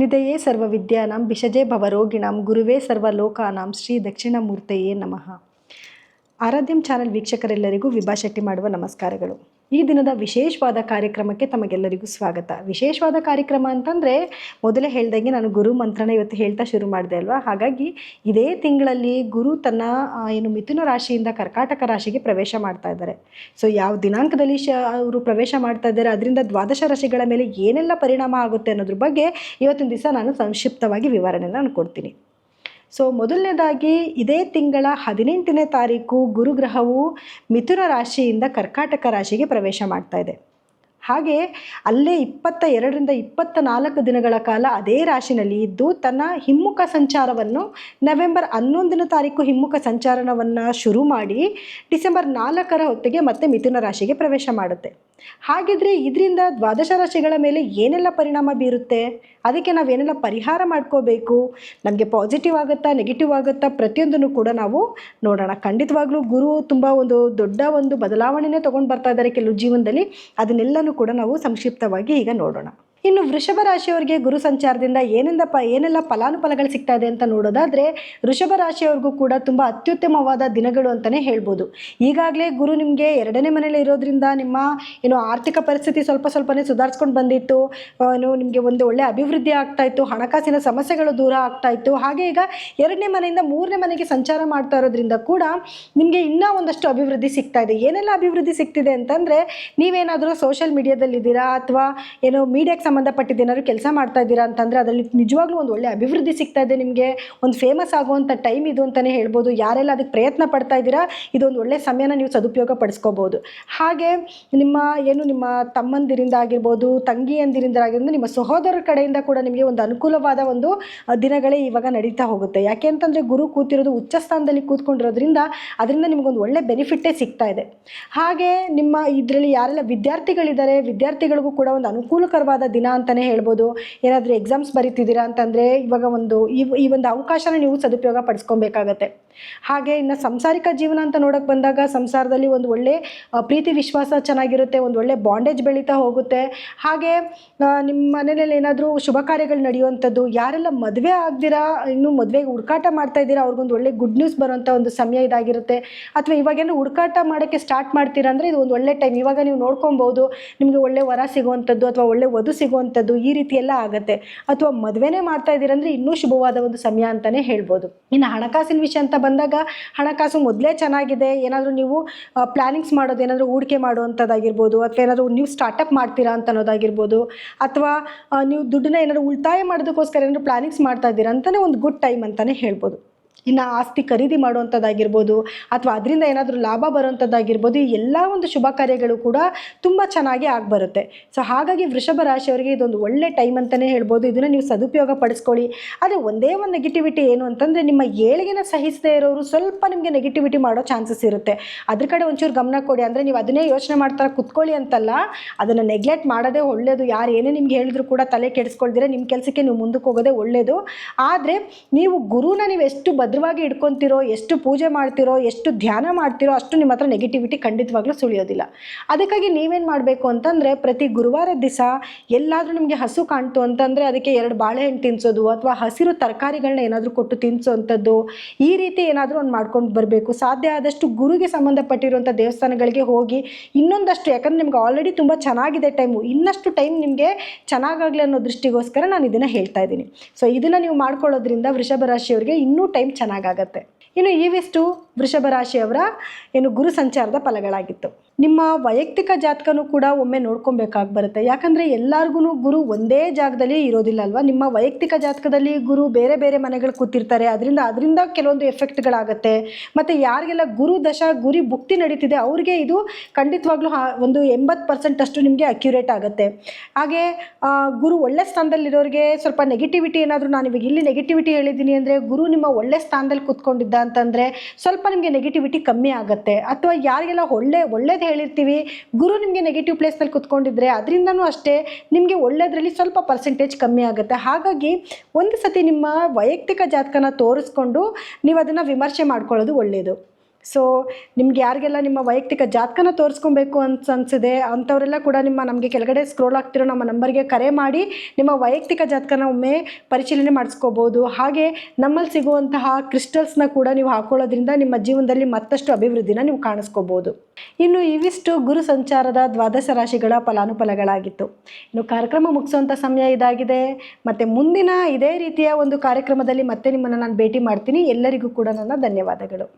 ನಿಧಯೇ ಸರ್ವವಿದ್ಯಾನಾಂ ಭಿಷಜೇ ಭವರೋಗಿಣಾಂ ಗುರುವೇ ಸರ್ವಲೋಕಾನಾಂ ಶ್ರೀ ದಕ್ಷಿಣಮೂರ್ತೆಯೇ ನಮಃ. ಆರಾಧ್ಯಂ ಚಾನೆಲ್ ವೀಕ್ಷಕರೆಲ್ಲರಿಗೂ ವಿಭಾ ಶೆಟ್ಟಿ ಮಾಡುವ ನಮಸ್ಕಾರಗಳು. ಈ ದಿನದ ವಿಶೇಷವಾದ ಕಾರ್ಯಕ್ರಮಕ್ಕೆ ತಮಗೆಲ್ಲರಿಗೂ ಸ್ವಾಗತ. ವಿಶೇಷವಾದ ಕಾರ್ಯಕ್ರಮ ಅಂತಂದರೆ ಮೊದಲೇ ಹೇಳ್ದಂಗೆ ನಾನು ಗುರು ಮಂತ್ರನ ಇವತ್ತು ಹೇಳ್ತಾ ಶುರು ಮಾಡಿದೆ ಅಲ್ವಾ? ಹಾಗಾಗಿ ಇದೇ ತಿಂಗಳಲ್ಲಿ ಗುರು ತನ್ನ ಏನು ಮಿಥುನ ರಾಶಿಯಿಂದ ಕರ್ಕಾಟಕ ರಾಶಿಗೆ ಪ್ರವೇಶ ಮಾಡ್ತಾ ಇದ್ದಾರೆ. ಸೊ ಯಾವ ದಿನಾಂಕದಲ್ಲಿ ಶ, ಅವರು ಪ್ರವೇಶ ಮಾಡ್ತಾ ಇದ್ದಾರೆ, ಅದರಿಂದ ದ್ವಾದಶ ರಾಶಿಗಳ ಮೇಲೆ ಏನೆಲ್ಲ ಪರಿಣಾಮ ಆಗುತ್ತೆ ಅನ್ನೋದ್ರ ಬಗ್ಗೆ ಇವತ್ತಿನ ದಿವಸ ನಾನು ಸಂಕ್ಷಿಪ್ತವಾಗಿ ವಿವರಣೆನ ನಾನು ಕೊಡ್ತೀನಿ. ಸೊ ಮೊದಲನೇದಾಗಿ ಇದೇ ತಿಂಗಳ ಹದಿನೆಂಟನೇ ತಾರೀಕು ಗುರುಗ್ರಹವು ಮಿಥುನ ರಾಶಿಯಿಂದ ಕರ್ಕಾಟಕ ರಾಶಿಗೆ ಪ್ರವೇಶ ಮಾಡ್ತಾ ಇದೆ. ಹಾಗೆ ಅಲ್ಲೇ ಇಪ್ಪತ್ತ ಎರಡರಿಂದ ಇಪ್ಪತ್ತ ನಾಲ್ಕು ದಿನಗಳ ಕಾಲ ಅದೇ ರಾಶಿನಲ್ಲಿ ಇದ್ದು, ತನ್ನ ಹಿಮ್ಮುಖ ಸಂಚಾರವನ್ನು ನವೆಂಬರ್ ಹನ್ನೊಂದನೇ ತಾರೀಕು ಹಿಮ್ಮುಖ ಸಂಚಾರವನ್ನು ಶುರು ಮಾಡಿ ಡಿಸೆಂಬರ್ ನಾಲ್ಕರ ಹೊತ್ತಿಗೆ ಮತ್ತೆ ಮಿಥುನ ರಾಶಿಗೆ ಪ್ರವೇಶ ಮಾಡುತ್ತೆ. ಹಾಗಿದ್ರೆ ಇದರಿಂದ ದ್ವಾದಶ ರಾಶಿಗಳ ಮೇಲೆ ಏನೆಲ್ಲ ಪರಿಣಾಮ ಬೀರುತ್ತೆ? ಅದಕ್ಕೆ ನಾವೇನೆಲ್ಲ ಪರಿಹಾರ ಮಾಡ್ಕೋಬೇಕು? ನಮಗೆ ಪಾಸಿಟಿವ್ ಆಗುತ್ತಾ ನೆಗೆಟಿವ್ ಆಗುತ್ತಾ ಪ್ರತಿಯೊಂದನ್ನು ಕೂಡ ನಾವು ನೋಡೋಣ. ಖಂಡಿತವಾಗ್ಲೂ ಗುರು ತುಂಬ ಒಂದು ದೊಡ್ಡ ಒಂದು ಬದಲಾವಣೆನೇ ತೊಗೊಂಡು ಬರ್ತಾ ಇದ್ದಾರೆ ಕೆಲವು ಜೀವನದಲ್ಲಿ. ಅದನ್ನೆಲ್ಲನೂ ಕೂಡ ನಾವು ಸಂಕ್ಷಿಪ್ತವಾಗಿ ಈಗ ನೋಡೋಣ. ಇನ್ನು ವೃಷಭ ರಾಶಿಯವರಿಗೆ ಗುರು ಸಂಚಾರದಿಂದ ಏನೆಂದ ಪ ಏನೆಲ್ಲ ಫಲಾನುಫಲಗಳು ಸಿಗ್ತಾ ಇದೆ ಅಂತ ನೋಡೋದಾದರೆ, ವೃಷಭ ರಾಶಿಯವ್ರಿಗೂ ಕೂಡ ತುಂಬ ಅತ್ಯುತ್ತಮವಾದ ದಿನಗಳು ಅಂತಲೇ ಹೇಳ್ಬೋದು. ಈಗಾಗಲೇ ಗುರು ನಿಮಗೆ ಎರಡನೇ ಮನೇಲಿ ಇರೋದ್ರಿಂದ ನಿಮ್ಮ, ಏನು ಆರ್ಥಿಕ ಪರಿಸ್ಥಿತಿ ಸ್ವಲ್ಪ ಸ್ವಲ್ಪನೇ ಸುಧಾರಿಸ್ಕೊಂಡು ಬಂದಿತ್ತು ಏನು ನಿಮಗೆ ಒಂದು ಒಳ್ಳೆ ಅಭಿವೃದ್ಧಿ ಆಗ್ತಾ ಇತ್ತು, ಹಣಕಾಸಿನ ಸಮಸ್ಯೆಗಳು ದೂರ ಆಗ್ತಾ ಇತ್ತು, ಹಾಗೆ ಈಗ ಎರಡನೇ ಮನೆಯಿಂದ ಮೂರನೇ ಮನೆಗೆ ಸಂಚಾರ ಮಾಡ್ತಾ ಇರೋದ್ರಿಂದ ಕೂಡ ನಿಮಗೆ ಇನ್ನೂ ಒಂದಷ್ಟು ಅಭಿವೃದ್ಧಿ ಸಿಗ್ತಾ ಇದೆ. ಏನೆಲ್ಲ ಅಭಿವೃದ್ಧಿ ಸಿಗ್ತಿದೆ ಅಂತಂದರೆ, ನೀವೇನಾದರೂ ಸೋಷಿಯಲ್ ಮೀಡಿಯಾದಲ್ಲಿದ್ದೀರಾ ಅಥವಾ, ಏನು ಮೀಡಿಯಾಕ್ಕೆ ಸಂಬಂಧಪಟ್ಟಿದ್ದು ಏನಾದ್ರು ಕೆಲಸ ಮಾಡ್ತಾ ಇದ್ದೀರಾ ಅಂತಂದರೆ ಅದರಲ್ಲಿ ನಿಜವಾಗ್ಲೂ ಒಂದು ಒಳ್ಳೆ ಅಭಿವೃದ್ಧಿ ಸಿಗ್ತಾ ಇದೆ ನಿಮಗೆ, ಒಂದು ಫೇಮಸ್ ಆಗುವಂಥ ಟೈಮ್ ಇದು ಅಂತಲೇ ಹೇಳ್ಬೋದು. ಯಾರೆಲ್ಲ ಅದಕ್ಕೆ ಪ್ರಯತ್ನ ಪಡ್ತಾ ಇದ್ದೀರಾ, ಇದೊಂದು ಒಳ್ಳೆ ಸಮಯನ ನೀವು ಸದುಪಯೋಗ ಪಡಿಸ್ಕೋಬೋದು. ಹಾಗೆ ನಿಮ್ಮ ಏನು ನಿಮ್ಮ ತಮ್ಮಂದಿರಿಂದ ಆಗಿರ್ಬೋದು ತಂಗಿಯಂದಿರಿಂದ ಆಗಿರ್ಬೋದು ನಿಮ್ಮ ಸಹೋದರರ ಕಡೆಯಿಂದ ಕೂಡ ನಿಮಗೆ ಒಂದು ಅನುಕೂಲವಾದ ಒಂದು ದಿನಗಳೇ ಇವಾಗ ನಡೀತಾ ಹೋಗುತ್ತೆ. ಯಾಕೆ ಅಂತಂದರೆ ಗುರು ಕೂತಿರೋದು ಉಚ್ಚ ಸ್ಥಾನದಲ್ಲಿ ಕೂತ್ಕೊಂಡಿರೋದ್ರಿಂದ ಅದರಿಂದ ನಿಮಗೊಂದು ಒಳ್ಳೆ ಬೆನಿಫಿಟ್ಟೇ ಸಿಗ್ತಾ ಇದೆ. ಹಾಗೆ ನಿಮ್ಮ ಇದರಲ್ಲಿ ಯಾರೆಲ್ಲ ವಿದ್ಯಾರ್ಥಿಗಳಿದ್ದಾರೆ, ವಿದ್ಯಾರ್ಥಿಗಳಿಗೂ ಕೂಡ ಒಂದು ಅನುಕೂಲಕರವಾದ ಅಂತಲೇ ಹೇಳ್ಬೋದು. ಏನಾದರೂ ಎಕ್ಸಾಮ್ಸ್ ಬರೀತಿದ್ದೀರಾ ಅಂತಂದರೆ ಇವಾಗ ಒಂದು ಈ ಈ ಒಂದು ಅವಕಾಶನ ನೀವು ಸದುಪಯೋಗ ಪಡಿಸ್ಕೊಬೇಕಾಗತ್ತೆ. ಹಾಗೆ ಇನ್ನು ಸಂಸಾರಿಕ ಜೀವನ ಅಂತ ನೋಡೋಕೆ ಬಂದಾಗ ಸಂಸಾರದಲ್ಲಿ ಒಂದು ಒಳ್ಳೆ ಪ್ರೀತಿ ವಿಶ್ವಾಸ ಚೆನ್ನಾಗಿರುತ್ತೆ, ಒಂದು ಒಳ್ಳೆ ಬಾಂಡೇಜ್ ಬೆಳೀತಾ ಹೋಗುತ್ತೆ. ಹಾಗೆ ನಿಮ್ಮ ಮನೆಯಲ್ಲಿ ಏನಾದರೂ ಶುಭ ಕಾರ್ಯಗಳು ನಡೆಯುವಂಥದ್ದು, ಯಾರೆಲ್ಲ ಮದುವೆ ಆಗ್ದಿರಾ, ಇನ್ನೂ ಮದುವೆಗೆ ಹುಡುಕಾಟ ಮಾಡ್ತಾ ಇದ್ದೀರಾ, ಅವ್ರಿಗೊಂದು ಒಳ್ಳೆ ಗುಡ್ ನ್ಯೂಸ್ ಬರೋವಂಥ ಒಂದು ಸಮಯ ಇದಾಗಿರುತ್ತೆ. ಅಥವಾ ಇವಾಗೇನು ಹುಡುಕಾಟ ಮಾಡೋಕ್ಕೆ ಸ್ಟಾರ್ಟ್ ಮಾಡ್ತೀರಾ ಅಂದರೆ ಇದು ಒಂದು ಒಳ್ಳೆ ಟೈಮ್ ಇವಾಗ ನೀವು ನೋಡ್ಕೊಬೋದು ನಿಮಗೆ ಒಳ್ಳೆ ವರ ಸಿಗುವಂಥದ್ದು ಅಥವಾ ಒಳ್ಳೆ ವಧು ಸಿಗುವಂಥದ್ದು ಈ ರೀತಿ ಎಲ್ಲ ಆಗುತ್ತೆ. ಅಥವಾ ಮದುವೆನೇ ಮಾಡ್ತಾ ಇದ್ದೀರಂದ್ರೆ ಇನ್ನೂ ಶುಭವಾದ ಒಂದು ಸಮಯ ಅಂತಲೇ ಹೇಳ್ಬೋದು. ಇನ್ನು ಹಣಕಾಸಿನ ವಿಷಯ ಅಂತ ಬಂದಾಗ ಹಣಕಾಸು ಮೊದಲೇ ಚೆನ್ನಾಗಿದೆ. ಏನಾದರೂ ನೀವು ಪ್ಲಾನಿಂಗ್ಸ್ ಮಾಡೋದು ಏನಾದರೂ ಹೂಡಿಕೆ ಮಾಡುವಂಥದ್ದಾಗಿರ್ಬೋದು, ಅಥವಾ ಏನಾದರೂ ನೀವು ಸ್ಟಾರ್ಟಪ್ ಮಾಡ್ತೀರಾ ಅಂತ ಅನ್ನೋದಾಗಿರ್ಬೋದು, ಅಥವಾ ನೀವು ದುಡ್ಡನ್ನ ಏನಾದರೂ ಉಳಿತಾಯ ಮಾಡೋದಕ್ಕೋಸ್ಕರ ಏನಾದರೂ ಪ್ಲಾನಿಂಗ್ಸ್ ಮಾಡ್ತಾ ಇದ್ದೀರಾ ಅಂತಲೇ ಒಂದು ಗುಡ್ ಟೈಮ್ ಅಂತಲೇ ಹೇಳ್ಬೋದು. ಇನ್ನು ಆಸ್ತಿ ಖರೀದಿ ಮಾಡುವಂಥದ್ದಾಗಿರ್ಬೋದು ಅಥವಾ ಅದರಿಂದ ಏನಾದರೂ ಲಾಭ ಬರುವಂಥದ್ದಾಗಿರ್ಬೋದು, ಈ ಎಲ್ಲ ಒಂದು ಶುಭ ಕಾರ್ಯಗಳು ಕೂಡ ತುಂಬ ಚೆನ್ನಾಗಿ ಆಗಿಬರುತ್ತೆ. ಸೊ ಹಾಗಾಗಿ ವೃಷಭ ರಾಶಿಯವರಿಗೆ ಇದೊಂದು ಒಳ್ಳೆ ಟೈಮ್ ಅಂತಲೇ ಹೇಳ್ಬೋದು. ಇದನ್ನು ನೀವು ಸದುಪಯೋಗ ಪಡಿಸ್ಕೊಳ್ಳಿ. ಆದರೆ ಒಂದೇ ಒಂದು ನೆಗೆಟಿವಿಟಿ ಏನು ಅಂತಂದರೆ ನಿಮ್ಮ ಏಳಿಗೆನ ಸಹಿಸದೇ ಇರೋರು ಸ್ವಲ್ಪ ನಿಮಗೆ ನೆಗೆಟಿವಿಟಿ ಮಾಡೋ ಚಾನ್ಸಸ್ ಇರುತ್ತೆ. ಅದ್ರ ಕಡೆ ಒಂಚೂರು ಗಮನ ಕೊಡಿ. ಅಂದರೆ ನೀವು ಅದನ್ನೇ ಯೋಚನೆ ಮಾಡ್ತಾರೆ ಕುತ್ಕೊಳ್ಳಿ ಅಂತಲ್ಲ, ಅದನ್ನು ನೆಗ್ಲೆಕ್ಟ್ ಮಾಡೋದೇ ಒಳ್ಳೆಯದು ಯಾರು ಏನೇ ನಿಮ್ಗೆ ಹೇಳಿದ್ರು ಕೂಡ ತಲೆ ಕೆಡಿಸ್ಕೊಳ್ದಿರ ನಿಮ್ಮ ಕೆಲಸಕ್ಕೆ ನೀವು ಮುಂದಕ್ಕೆ ಹೋಗೋದೇ ಒಳ್ಳೆಯದು ಆದರೆ ನೀವು ಗುರುನ ನೀವು ಎಷ್ಟು ಭದ್ರವಾಗಿ ಇಟ್ಕೊತಿರೋ ಎಷ್ಟು ಪೂಜೆ ಮಾಡ್ತಿರೋ, ಎಷ್ಟು ಧ್ಯಾನ ಮಾಡ್ತಿರೋ ಅಷ್ಟು ನಿಮ್ಮ ಹತ್ರ ನೆಗೆಟಿವಿಟಿ ಖಂಡಿತವಾಗ್ಲೂ ಸುಳಿಯೋದಿಲ್ಲ. ಅದಕ್ಕಾಗಿ ನೀವೇನು ಮಾಡಬೇಕು ಅಂತಂದರೆ ಪ್ರತಿ ಗುರುವಾರದ ದಿವಸ ಎಲ್ಲಾದರೂ ನಿಮಗೆ ಹಸು ಕಾಣ್ತು ಅಂತಂದರೆ ಅದಕ್ಕೆ ಎರಡು ಬಾಳೆಹಣ್ಣು ತಿನ್ಸೋದು ಅಥವಾ ಹಸಿರು ತರಕಾರಿಗಳನ್ನ ಏನಾದರೂ ಕೊಟ್ಟು ತಿನ್ನಿಸೋವಂಥದ್ದು ಈ ರೀತಿ ಏನಾದರೂ ಒಂದು ಮಾಡ್ಕೊಂಡು ಬರಬೇಕು. ಸಾಧ್ಯ ಆದಷ್ಟು ಗುರುಗೆ ಸಂಬಂಧಪಟ್ಟಿರುವಂಥ ದೇವಸ್ಥಾನಗಳಿಗೆ ಹೋಗಿ ಇನ್ನೊಂದಷ್ಟು, ಯಾಕಂದರೆ ನಿಮ್ಗೆ ಆಲ್ರೆಡಿ ತುಂಬ ಚೆನ್ನಾಗಿದೆ ಟೈಮು ಇನ್ನಷ್ಟು ಟೈಮ್ ನಿಮಗೆ ಚೆನ್ನಾಗಾಗಲಿ ಅನ್ನೋ ದೃಷ್ಟಿಗೋಸ್ಕರ ನಾನು ಇದನ್ನು ಹೇಳ್ತಾ ಇದ್ದೀನಿ. ಸೊ ಇದನ್ನು ನೀವು ಮಾಡ್ಕೊಳ್ಳೋದ್ರಿಂದ ವೃಷಭ ರಾಶಿಯವರಿಗೆ ಇನ್ನೂ ಟೈಮ್ ಚೆನ್ನಾಗಾಗತ್ತೆ. ಇನ್ನು ಇವಿಷ್ಟು ವೃಷಭ ರಾಶಿಯವರ ಏನು ಗುರು ಸಂಚಾರದ ಫಲಗಳಾಗಿತ್ತು. ನಿಮ್ಮ ವೈಯಕ್ತಿಕ ಜಾತಕನೂ ಕೂಡ ಒಮ್ಮೆ ನೋಡ್ಕೊಬೇಕಾಗಿ ಬರುತ್ತೆ. ಯಾಕಂದರೆ ಎಲ್ಲರಿಗೂ ಗುರು ಒಂದೇ ಜಾಗದಲ್ಲಿ ಇರೋದಿಲ್ಲ ಅಲ್ವಾ? ನಿಮ್ಮ ವೈಯಕ್ತಿಕ ಜಾತಕದಲ್ಲಿ ಗುರು ಬೇರೆ ಬೇರೆ ಮನೆಗಳು ಕೂತಿರ್ತಾರೆ. ಅದರಿಂದ ಅದರಿಂದ ಕೆಲವೊಂದು ಎಫೆಕ್ಟ್ಗಳಾಗುತ್ತೆ. ಮತ್ತು ಯಾರಿಗೆಲ್ಲ ಗುರು ದಶ, ಗುರಿ ಭುಕ್ತಿ ನಡೀತಿದೆ, ಅವ್ರಿಗೆ ಇದು ಖಂಡಿತವಾಗ್ಲೂ ಒಂದು ಎಂಬತ್ತು ಪರ್ಸೆಂಟ್ ಅಷ್ಟು ನಿಮಗೆ ಅಕ್ಯುರೇಟ್ ಆಗುತ್ತೆ. ಹಾಗೆ ಗುರು ಒಳ್ಳೆ ಸ್ಥಾನದಲ್ಲಿರೋರಿಗೆ ಸ್ವಲ್ಪ ನೆಗೆಟಿವಿಟಿ ಏನಾದರೂ ನಾನು ಇವಾಗ ಇಲ್ಲಿ ನೆಗೆಟಿವಿಟಿ ಹೇಳಿದ್ದೀನಿ ಅಂದರೆ, ಗುರು ನಿಮ್ಮ ಒಳ್ಳೆ ಸ್ಥಾನದಲ್ಲಿ ಕೂತ್ಕೊಂಡಿದ್ದ ಅಂತಂದರೆ ಸ್ವಲ್ಪ ನಿಮಗೆ ನೆಗೆಟಿವಿಟಿ ಕಮ್ಮಿ ಆಗುತ್ತೆ. ಅಥವಾ ಯಾರಿಗೆಲ್ಲ ಒಳ್ಳೆ, ಒಳ್ಳೇದು ಹೇಳಿರ್ತೀವಿ. ಗುರು ನಿಮಗೆ ನೆಗೆಟಿವ್ ಪ್ಲೇಸ್ನಲ್ಲಿ ಕೂತ್ಕೊಂಡಿದ್ರೆ ಅದರಿಂದನೂ ಅಷ್ಟೇ ನಿಮಗೆ ಒಳ್ಳೆಯದ್ರಲ್ಲಿ ಸ್ವಲ್ಪ ಪರ್ಸೆಂಟೇಜ್ ಕಮ್ಮಿ ಆಗುತ್ತೆ. ಹಾಗಾಗಿ ಒಂದು ಸತಿ ನಿಮ್ಮ ವೈಯಕ್ತಿಕ ಜಾತಕನ ತೋರಿಸ್ಕೊಂಡು ನೀವು ಅದನ್ನು ವಿಮರ್ಶೆ ಮಾಡ್ಕೊಳ್ಳೋದು ಒಳ್ಳೆಯದು ಸೊ ನಿಮ್ಗೆ ಯಾರಿಗೆಲ್ಲ ನಿಮ್ಮ ವೈಯಕ್ತಿಕ ಜಾತಕನ ತೋರಿಸ್ಕೊಬೇಕು ಅಂತ ಅನ್ಸಿದೆ, ಅಂಥವರೆಲ್ಲ ಕೂಡ ನಿಮ್ಮ ನಮಗೆ ಕೆಳಗಡೆ ಸ್ಕ್ರೋಲ್ ಆಗ್ತಿರೋ ನಮ್ಮ ನಂಬರ್ಗೆ ಕರೆ ಮಾಡಿ, ನಿಮ್ಮ ವೈಯಕ್ತಿಕ ಜಾತಕನ ಒಮ್ಮೆ ಪರಿಶೀಲನೆ ಮಾಡಿಸ್ಕೋಬೋದು. ಹಾಗೆ ನಮ್ಮಲ್ಲಿ ಸಿಗುವಂತಹ ಕ್ರಿಸ್ಟಲ್ಸ್ನ ಕೂಡ ನೀವು ಹಾಕೊಳ್ಳೋದ್ರಿಂದ ನಿಮ್ಮ ಜೀವನದಲ್ಲಿ ಮತ್ತಷ್ಟು ಅಭಿವೃದ್ಧಿನ ನೀವು ಕಾಣಿಸ್ಕೋಬೋದು. ಇನ್ನು ಇವಿಷ್ಟು ಗುರು ಸಂಚಾರದ ದ್ವಾದಶ ರಾಶಿಗಳ ಫಲಾನುಫಲಗಳಾಗಿತ್ತು. ಇನ್ನು ಕಾರ್ಯಕ್ರಮ ಮುಗಿಸುವಂಥ ಸಮಯ ಇದಾಗಿದೆ. ಮತ್ತು ಮುಂದಿನ ಇದೇ ರೀತಿಯ ಒಂದು ಕಾರ್ಯಕ್ರಮದಲ್ಲಿ ಮತ್ತೆ ನಿಮ್ಮನ್ನು ನಾನು ಭೇಟಿ ಮಾಡ್ತೀನಿ. ಎಲ್ಲರಿಗೂ ಕೂಡ ನನ್ನ ಧನ್ಯವಾದಗಳು.